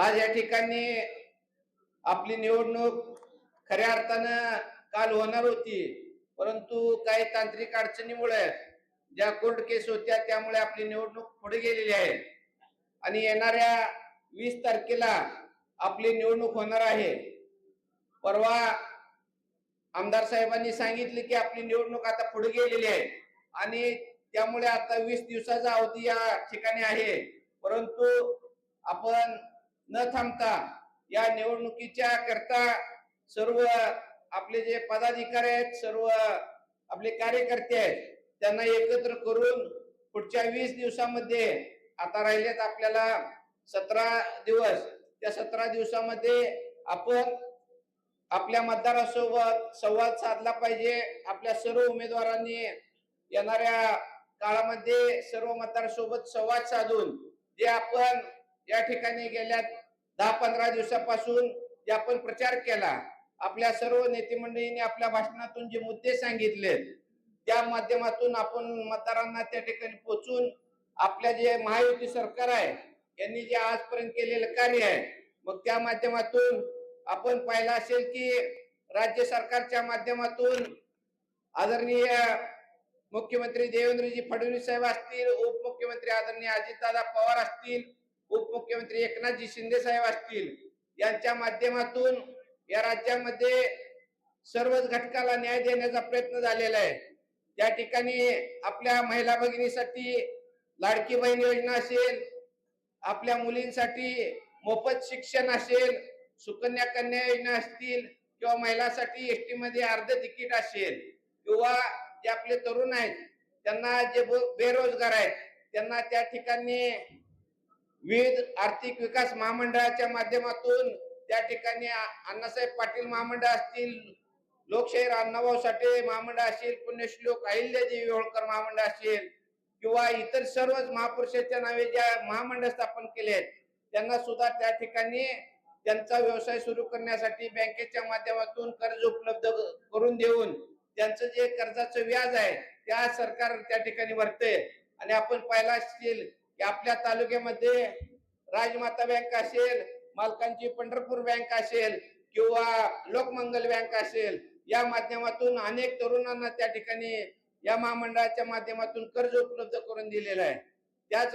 आज या ठिकाणी आपली निवडणूक खऱ्या अर्थानं काल होणार होती परंतु काही तांत्रिक अडचणीमुळे ज्या कोर्ट केस होत्या त्यामुळे आपली निवडणूक पुढे गेलेली आहे. आणि येणाऱ्या वीस तारखेला आपली निवडणूक होणार आहे. परवा आमदार साहेबांनी सांगितले की आपली निवडणूक आता पुढे गेलेली आहे. आणि त्यामुळे आता वीस दिवसाचा अवधी या ठिकाणी आहे. परंतु आपण न थांबता या निवडणुकीच्या करता सर्व आपले जे पदाधिकारी आहेत सर्व आपले कार्यकर्ते आहेत त्यांना एकत्र करून पुढच्या वीस दिवसामध्ये आता राहिलेत आपल्याला सतरा दिवस. त्या सतरा दिवसामध्ये आपण आपल्या मतदारासोबत संवाद साधला पाहिजे. आपल्या सर्व उमेदवारांनी येणाऱ्या काळामध्ये सर्व मतदारासोबत संवाद साधून जे आपण या ठिकाणी गेल्या दहा पंधरा दिवसापासून जे आपण प्रचार केला आपल्या सर्व नेतेमंडळींनी आपल्या भाषणातून जे मुद्दे सांगितले त्या माध्यमातून आपण मतदारांना त्या ठिकाणी पोहोचून आपल्या जे महायुती सरकार आहे यांनी जे आजपर्यंत केलेलं कार्य आहे मग त्या माध्यमातून आपण पाहिलं असेल की राज्य सरकारच्या माध्यमातून आदरणीय मुख्यमंत्री देवेंद्रजी फडणवीस साहेब असतील उपमुख्यमंत्री आदरणीय अजितदादा पवार असतील उपमुख्यमंत्री एकनाथजी शिंदे साहेब असतील यांच्या माध्यमातून या राज्यामध्ये सर्वच घटकाला न्याय देण्याचा प्रयत्न झालेला आहे. त्या ठिकाणी आपल्या महिला भगिनीसाठी लाडकी बहीण योजना असेल आपल्या मुलींसाठी मोफत शिक्षण असेल सुकन्या कन्या योजना असतील किंवा महिलांसाठी एसटी मध्ये अर्ध तिकीट असेल किंवा जे आपले तरुण आहेत त्यांना जे बेरोजगार आहेत त्यांना त्या ठिकाणी विविध आर्थिक विकास महामंडळाच्या माध्यमातून त्या ठिकाणी अण्णासाहेब पाटील महामंडळ असतील लोकशाहीर अण्णाभाऊ साठे महामंडळ असेल पुण्यश्लोक अहिल्यादेवी होळकर महामंडळ असेल किंवा इतर सर्वच महापुरुषाच्या नावे ज्या महामंडळ स्थापन केले आहेत त्यांना सुद्धा त्या ठिकाणी त्यांचा व्यवसाय सुरू करण्यासाठी बँकेच्या माध्यमातून कर्ज उपलब्ध करून देऊन त्यांचं जे कर्जाचं व्याज आहे त्या सरकार त्या ठिकाणी भरते आणि आपण पाहिला असतील की आपल्या तालुक्यामध्ये राजमाता बँक असेल मालकांची पंढरपूर बँक असेल किंवा लोकमंगल बँक असेल या माध्यमातून अनेक तरुणांना त्या ठिकाणी या महामंडळाच्या माध्यमातून कर्ज उपलब्ध करून दिलेलं आहे. त्याच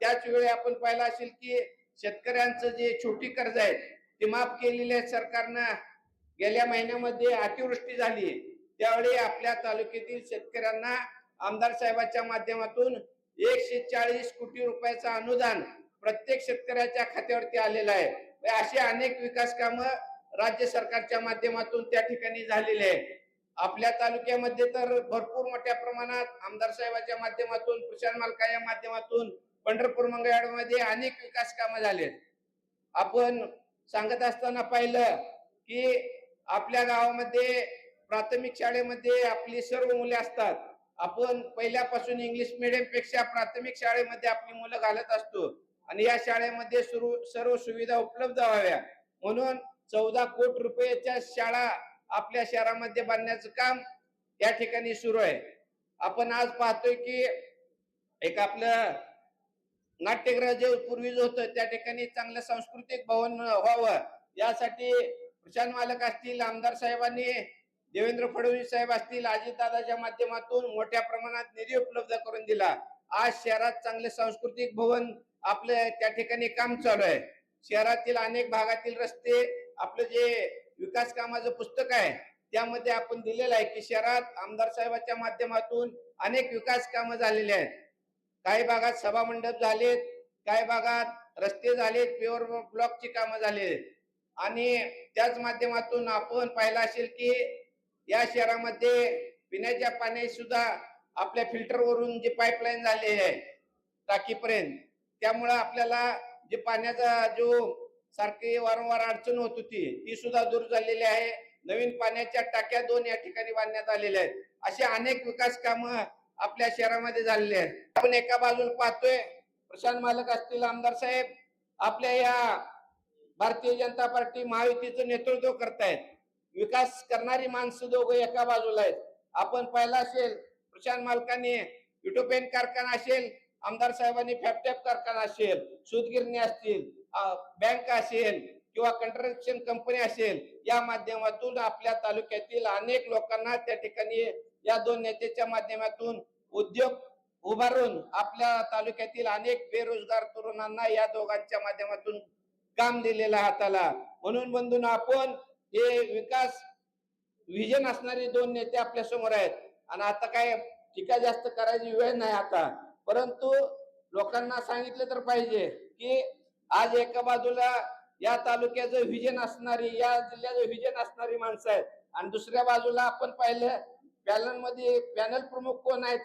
त्याच वेळी आपण पाहिलं असेल की शेतकऱ्यांचं जे छोटी कर्ज आहे ते माफ केलेले आहे सरकारनं. गेल्या महिन्यामध्ये अतिवृष्टी झाली. त्यावेळी आपल्या तालुक्यातील शेतकऱ्यांना आमदार साहेबांच्या माध्यमातून एकशे चाळीस कोटी रुपयाचं अनुदान प्रत्येक शेतकऱ्याच्या खात्यावरती आलेलं आहे. म्हणजे अशी अनेक विकास कामं राज्य सरकारच्या माध्यमातून त्या ठिकाणी झालेले आहे आपल्या तालुक्यामध्ये तर भरपूर मोठ्या प्रमाणात आमदार साहेबाच्या माध्यमातून प्रशांत मालका या माध्यमातून पंढरपूर मंगळवाडमध्ये अनेक विकास कामं झालेत. आपण सांगत असताना पाहिलं की आपल्या गावामध्ये प्राथमिक शाळेमध्ये आपली सर्व मुले असतात. आपण पहिल्यापासून इंग्लिश मिडियमपेक्षा प्राथमिक शाळेमध्ये आपली मुलं घालत असतो. आणि या शाळेमध्ये सर्व सर्व सुविधा उपलब्ध व्हाव्या. म्हणून चौदा कोट रुपयाच्या शाळा आपल्या शहरामध्ये बांधण्याचं काम या ठिकाणी सुरू आहे. आपण आज पाहतोय की एक आपलं नाट्यगृह जे पूर्वी जे होतं त्या ठिकाणी चांगलं सांस्कृतिक भवन व्हावं. यासाठी प्रशांत मालक असतील आमदार साहेबांनी देवेंद्र फडणवीस साहेब असतील अजितदादाच्या माध्यमातून मोठ्या प्रमाणात निधी उपलब्ध करून दिला. आज शहरात चांगले सांस्कृतिक भवन आपलं त्या ठिकाणी काम चालू आहे. शहरातील अनेक भागातील रस्ते आपलं जे विकास कामाचं पुस्तक आहे त्यामध्ये आपण दिलेलं आहे की शहरात आमदार साहेबांच्या माध्यमातून अनेक विकास कामं झालेली आहेत. काही भागात सभा मंडप झालेत काही भागात रस्ते झालेत प्युअर ब्लॉकची कामं झालेत. आणि त्याच माध्यमातून आपण पाहिलं असेल की या शहरामध्ये पिण्याच्या पाणी सुद्धा आपल्या फिल्टर वरून जे पाईपलाईन झाले आहे टाकीपर्यंत त्यामुळं आपल्याला जे पाण्याचा जो सारखी वारंवार अडचण होत होती ती सुद्धा दूर झालेली आहे. नवीन पाण्याच्या टाक्या दोन या ठिकाणी बांधण्यात आलेल्या आहेत. अशी अनेक विकास कामं आपल्या शहरामध्ये झालेली आहेत. आपण एका बाजूला पाहतोय प्रशांत मालक असतील आमदार साहेब आपल्या या भारतीय जनता पार्टी महायुतीचं नेतृत्व करतायत. विकास करणारी माणसं दोघं एका बाजूला आहेत. आपण पहिला असेल प्रशांत मालकांनी युटोपेन कारखाना असेल आमदार साहेबांनी फॅपटॅप कारखाना असेल सूतगिरणी असतील बँक असेल किंवा कंस्ट्रक्शन कंपनी असेल या माध्यमातून आपल्या तालुक्यातील अनेक लोकांना त्या ठिकाणी या दोन नेत्याच्या माध्यमातून उद्योग उभारून आपल्या तालुक्यातील अनेक बेरोजगार तरुणांना या दोघांच्या माध्यमातून काम दिलेलं आहे हाताला. म्हणून बंधून आपण हे विकास विजन असणारे दोन नेते आपल्यासमोर आहेत. आणि आता काय टीका जास्त करायची वेळ नाही आता. परंतु लोकांना सांगितलं तर पाहिजे की आज एका बाजूला या तालुक्याचं व्हिजन असणारी या जिल्ह्याचं व्हिजन असणारी माणसं आहेत. आणि दुसऱ्या बाजूला आपण पाहिलं पॅनलमध्ये पॅनल प्रमुख कोण आहेत?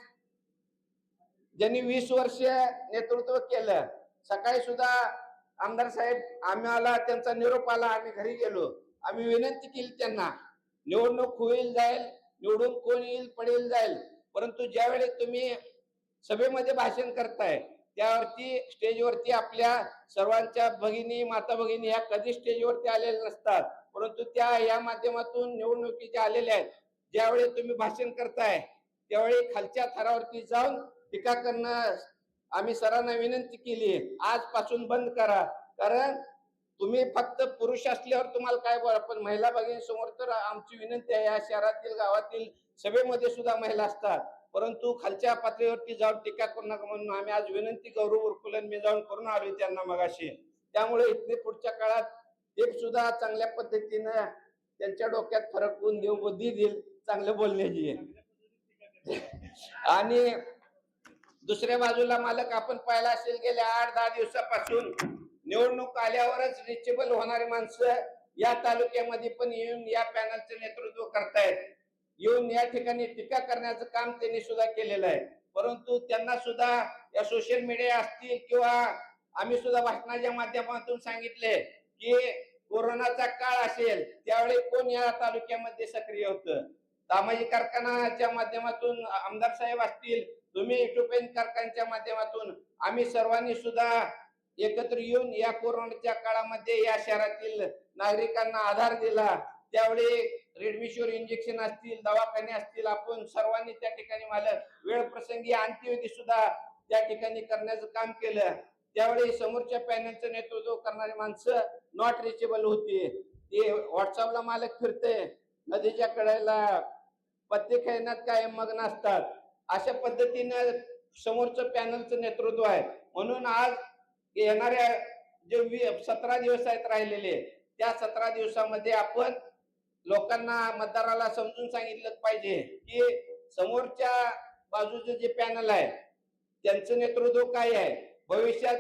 ज्यांनी वीस वर्ष नेतृत्व केलं. सकाळी सुद्धा आमदार साहेब आम्हाला त्यांचा निरोप आला आम्ही घरी गेलो. आम्ही विनंती केली त्यांना निवडणूक होईल जाईल निवडून कोण येईल पडेल जाईल. परंतु ज्यावेळी तुम्ही सभेमध्ये भाषण करताय त्यावरती स्टेजवरती आपल्या सर्वांच्या भगिनी माता भगिनी ह्या कधी स्टेजवरती आलेल्या नसतात. परंतु त्या या माध्यमातून निवडणुकीच्या आलेल्या आहेत. ज्यावेळी तुम्ही भाषण करताय त्यावेळी खालच्या थरावरती जाऊन टीका करणं आम्ही सरांना विनंती केली. आजपासून बंद करा. कारण तुम्ही फक्त पुरुष असल्यावर तुम्हाला काय बरं पण महिला भगिनीसमोर तर आमची विनंती आहे या शहरातील गावातील सभेमध्ये सुद्धा महिला असतात. परंतु खालच्या पातळीवरती जाऊन टीका करू नका म्हणून आम्ही आज विनंती गौरव उरकुलन मी जाऊन करून आलो त्यांना मगाशी. त्यामुळे इथले पुढच्या काळात एक सुद्धा चांगल्या पद्धतीनं त्यांच्या डोक्यात फरक होऊन देऊ बुद्धी देईल चांगलं बोलण्याची. आणि दुसऱ्या बाजूला मालक आपण पाहिला असेल गेल्या आठ दहा दिवसापासून निवडणूक आल्यावरच रिचेबल होणारी माणसं या तालुक्यामध्ये पण येऊन या पॅनलचे नेतृत्व करतायत. येऊन या ठिकाणी टीका करण्याचं काम त्यांनी सुद्धा केलेलं आहे. परंतु त्यांना सुद्धा या सोशल मीडिया असतील किंवा आम्ही सुद्धा भाषणाच्या माध्यमातून सांगितले की कोरोनाचा काळ असेल त्यावेळी कोण या तालुक्यामध्ये सक्रिय होतं? सामाजिक कारखानाच्या माध्यमातून आमदार साहेब असतील तुम्ही युट्यूब कारखानच्या माध्यमातून आम्ही सर्वांनी सुद्धा एकत्र येऊन या कोरोनाच्या काळामध्ये या शहरातील नागरिकांना आधार दिला. त्यावेळी रेडमिश्वर इंजेक्शन असतील दवाखाने असतील आपण सर्वांनी त्या ठिकाणी मला वेळ प्रसंगी अंत्यविधी सुद्धा त्या ठिकाणी करण्याचं काम केलं. त्यावेळी समोरच्या पॅनलचं नेतृत्व करणारी माणसं नॉट रिचेबल होती. ते व्हॉट्सअपला मालक फिरते. नदीच्या कडेला पत्ते खेळण्यात कायम मग्न असतात. अशा पद्धतीनं समोरचं पॅनलचं नेतृत्व आहे. म्हणून आज येणाऱ्या जे सतरा दिवस आहेत राहिलेले त्या सतरा दिवसामध्ये आपण लोकांना मतदाराला समजून सांगितलं पाहिजे की समोरच्या बाजूचं जे पॅनल आहे त्यांचं नेतृत्व काय आहे? भविष्यात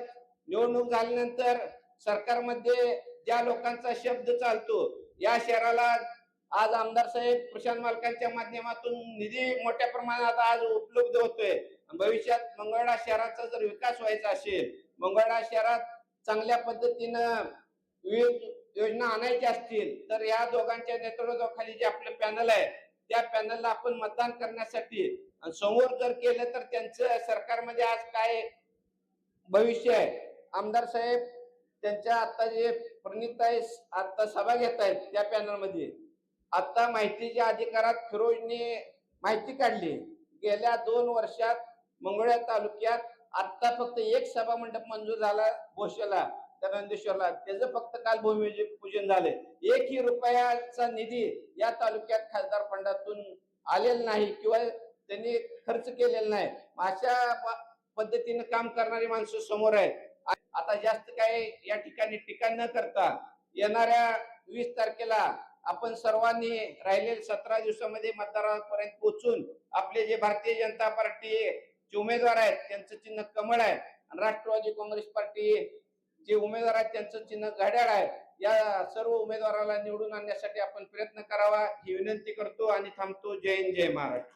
निवडणूक झाल्यानंतर सरकारमध्ये ज्या लोकांचा शब्द चालतो या शहराला आज आमदार साहेब प्रशांत मालकांच्या माध्यमातून निधी मोठ्या प्रमाणात आज उपलब्ध होतोय. भविष्यात मंगळवेढा शहराचा जर विकास व्हायचा असेल मंगळवेढा शहरात चांगल्या पद्धतीनं विविध योजना आणायच्या असतील तर या दोघांच्या नेतृत्वाखाली जे आपलं पॅनल आहे त्या पॅनलला आपण मतदान करण्यासाठी आणि समोर जर केलं तर त्यांचं सरकारमध्ये आज काय भविष्य आहे? आमदार साहेब त्यांच्या आता जे प्रणित आहे आता सभा घेत आहेत त्या पॅनलमध्ये. आता माहितीच्या अधिकारात फिरोजने माहिती काढली. गेल्या दोन वर्षात मंगळ्या तालुक्यात आता फक्त एक सभा मंडप मंजूर झाला भोशेला त्या नंदेश्वरला. त्याचं फक्त काल भूमिपूजन झाले. एकही रुपयाचा निधी या तालुक्यात खासदार फंडातून आलेला नाही किंवा त्यांनी खर्च केलेला नाही. अशा प- काम करणारी माणसं समोर आहेत. आता जास्त काय या ठिकाणी टीका न करता येणाऱ्या वीस तारखेला आपण सर्वांनी राहिलेल्या सतरा दिवसामध्ये मतदारापर्यंत पोहोचून आपले जे भारतीय जनता पार्टी जे उमेदवार आहेत त्यांचं चिन्ह कमळ आहे. आणि राष्ट्रवादी काँग्रेस पार्टी जे उमेदवार आहेत त्यांचं चिन्ह घड्याळ आहे. या सर्व उमेदवाराला निवडून आणण्यासाठी आपण प्रयत्न करावा ही विनंती करतो आणि थांबतो. जय हिंद जय महाराष्ट्र.